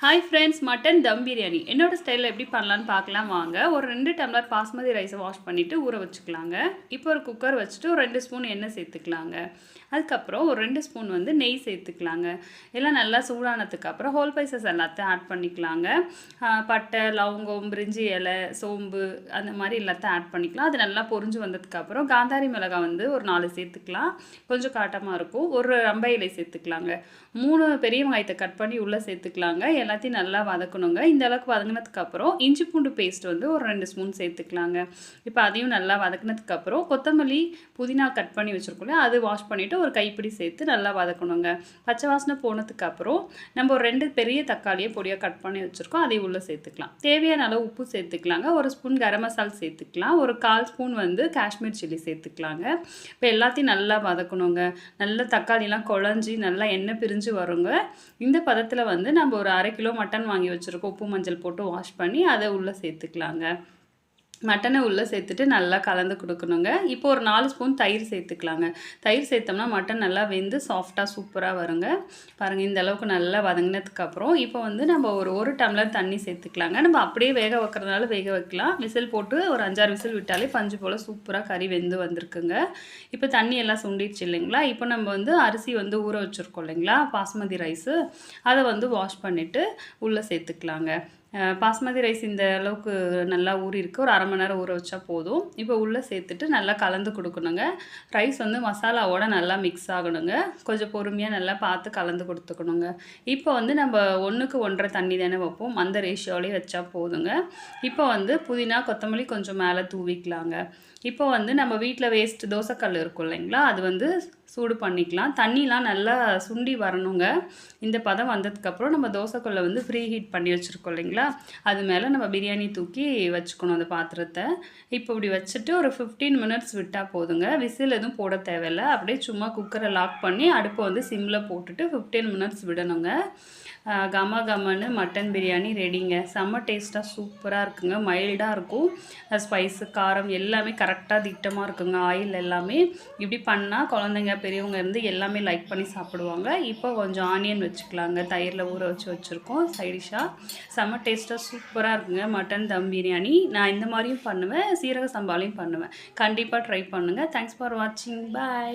Hi friends mutton dum biryani என்னோடய ஸ்டைலில் எப்படி பண்ணலான்னு பார்க்கலாம். வாங்க ஒரு ரெண்டு டம்ளர் பாஸ்மதி ரைஸை வாஷ் பண்ணிவிட்டு ஊற வச்சுக்கலாங்க. இப்போ ஒரு குக்கர் வச்சுட்டு ஒரு ரெண்டு ஸ்பூன் எண்ணெய் சேர்த்துக்கலாங்க. அதுக்கப்புறம் ஒரு ரெண்டு ஸ்பூன் வந்து நெய் சேர்த்துக்கலாங்க. எல்லாம் நல்லா சூடானதுக்கப்புறம் ஹோல் பைசஸ் எல்லாத்தையும் ஆட் பண்ணிக்கலாங்க. பட்டை லவங்கம் பிரிஞ்சி இலை சோம்பு அந்த மாதிரி எல்லாத்தையும் ஆட் பண்ணிக்கலாம். அது நல்லா பொரிஞ்சு வந்ததுக்கப்புறம் காந்தாரி மிளகாய் வந்து ஒரு நாலு சேர்த்துக்கலாம். கொஞ்சம் காட்டமாக இருக்கும். ஒரு ரம்பை இலை சேர்த்துக்கலாங்க. மூணு பெரிய வெங்காயத்தை கட் பண்ணி உள்ளே சேர்த்துக்கலாங்க. எல்லாத்தையும் நல்லா வதக்கணுங்க. இந்த அளவுக்கு வதங்கினதுக்கு அப்புறம் இஞ்சி பூண்டு பேஸ்ட் வந்து ஒரு ரெண்டு ஸ்பூன் சேர்த்துக்கலாங்க. இப்போ அதையும் நல்லா வதக்கினதுக்கு அப்புறம் கொத்தமல்லி புதினா கட் பண்ணி வச்சுருக்கோம்ல அது வாஷ் பண்ணிவிட்டு ஒரு கைப்பிடி சேர்த்து நல்லா வதக்கணுங்க. பச்சை வாசனை போனதுக்கு அப்புறம் நம்ம ஒரு ரெண்டு பெரிய தக்காளியை பொடியாக கட் பண்ணி வச்சுருக்கோம் அதையும் உள்ளே சேர்த்துக்கலாம். தேவையான அளவு உப்பு சேர்த்துக்கலாங்க. ஒரு ஸ்பூன் கரம் மசாலா சேர்த்துக்கலாம். ஒரு கால் ஸ்பூன் வந்து காஷ்மீர் சில்லி சேர்த்துக்கலாங்க. இப்போ எல்லாத்தையும் நல்லா வதக்கணுங்க. நல்லா தக்காளிலாம் குழஞ்சி நல்லா எண்ணெய் பிரிஞ்சு வருங்க. இந்த பதத்தில் வந்து நம்ம ஒரு அரை கிலோ மட்டன் வாங்கி வச்சுருக்கோம். உப்பு மஞ்சள் போட்டு வாஷ் பண்ணி அதை உள்ளே சேர்த்துக்கலாங்க. மட்டனை உள்ளே சேர்த்துட்டு நல்லா கலந்து கொடுக்கணுங்க. இப்போ ஒரு நாலு ஸ்பூன் தயிர் சேர்த்துக்கலாங்க. தயிர் சேர்த்தோம்னா மட்டன் நல்லா வெந்து சாஃப்டாக சூப்பராக வருங்க. பாருங்கள் இந்த அளவுக்கு நல்லா வதங்கினதுக்கப்புறம் இப்போ வந்து நம்ம ஒரு ஒரு டம்ளர் தண்ணி சேர்த்துக்கலாங்க. நம்ம அப்படியே வேக வைக்கிறதுனால வேக வைக்கலாம். விசில் போட்டு ஒரு அஞ்சாறு விசில் விட்டாலே பஞ்சு போல் சூப்பராக கறி வெந்து வந்திருக்குங்க. இப்போ தண்ணி எல்லாம் சுண்டிடுச்சு இல்லைங்களா? இப்போ நம்ம வந்து அரிசி வந்து ஊற வச்சுருக்கோம் இல்லைங்களா? பாஸ்மதி ரைஸு அதை வந்து வாஷ் பண்ணிவிட்டு உள்ளே சேர்த்துக்கலாங்க. பாஸ்மதி ரைஸ் இந்த அளவுக்கு நல்லா ஊறியிருக்கு ஒரு அரை மணி நேரம் ஊற வச்சா போதும். இப்போ உள்ளே சேர்த்துட்டு நல்லா கலந்து கொடுக்கணுங்க. ரைஸ் வந்து மசாலாவோட நல்லா மிக்ஸ் ஆகணுங்க. கொஞ்சம் பொறுமையாக நல்லா பார்த்து கலந்து கொடுத்துக்கணுங்க. இப்போ வந்து நம்ம ஒன்றுக்கு ஒன்றரை தண்ணி தானே வைப்போம். அந்த ரேஷியோலேயே வச்சா போதுங்க. இப்போ வந்து புதினா கொத்தமல்லி கொஞ்சம் மேலே தூவிக்கலாங்க. இப்போ வந்து நம்ம வீட்டில் வேஸ்ட் தோசைக்கல் இருக்கும் இல்லைங்களா? அது வந்து சூடு பண்ணிக்கலாம். தண்ணிலாம் நல்லா சுண்டி வரணுங்க. இந்த பதம் வந்ததுக்கப்புறம் நம்ம தோசைக்கல்லை வந்து ஃப்ரீ ஹீட் பண்ணி வச்சுருக்கோம் இல்லைங்களா? அது மேலே நம்ம பிரியாணி தூக்கி வச்சுக்கணும் அந்த பாத்திரத்தை. இப்போ இப்படி வச்சுட்டு ஒரு ஃபிஃப்டீன் மினிட்ஸ் விட்டால் போதுங்க. விசில் எதுவும் போட தேவையில்லை. அப்படியே சும்மா குக்கரை லாக் பண்ணி அடுப்பை வந்து சிம்மில் போட்டுட்டு ஃபிஃப்டீன் மினிட்ஸ் விடணுங்க. கம கமன்னு மட்டன் பிரியாணி ரெடிங்க. செம்ம டேஸ்ட்டாக சூப்பராக இருக்குங்க. மைல்டாக இருக்கும். ஸ்பைஸு காரம் எல்லாமே கரெக்டாக திட்டமாக இருக்குங்க. ஆயில் எல்லாமே. இப்படி பண்ணால் குழந்தைங்க பெரியவங்க இருந்து எல்லாமே லைக் பண்ணி சாப்பிடுவாங்க. இப்போ கொஞ்சம் ஆனியன் வச்சுக்கலாங்க. தயிரில் ஊற வச்சு வச்சுருக்கோம். சைடிஷாக செம்ம டேஸ்ட்டாக சூப்பராக இருக்குங்க. மட்டன் தம் பிரியாணி. நான் இந்த மாதிரியும் பண்ணுவேன். சீரக சம்பாலையும் பண்ணுவேன். கண்டிப்பாக ட்ரை பண்ணுங்கள் தேங்க்ஸ் ஃபார் வாட்சிங் பாய்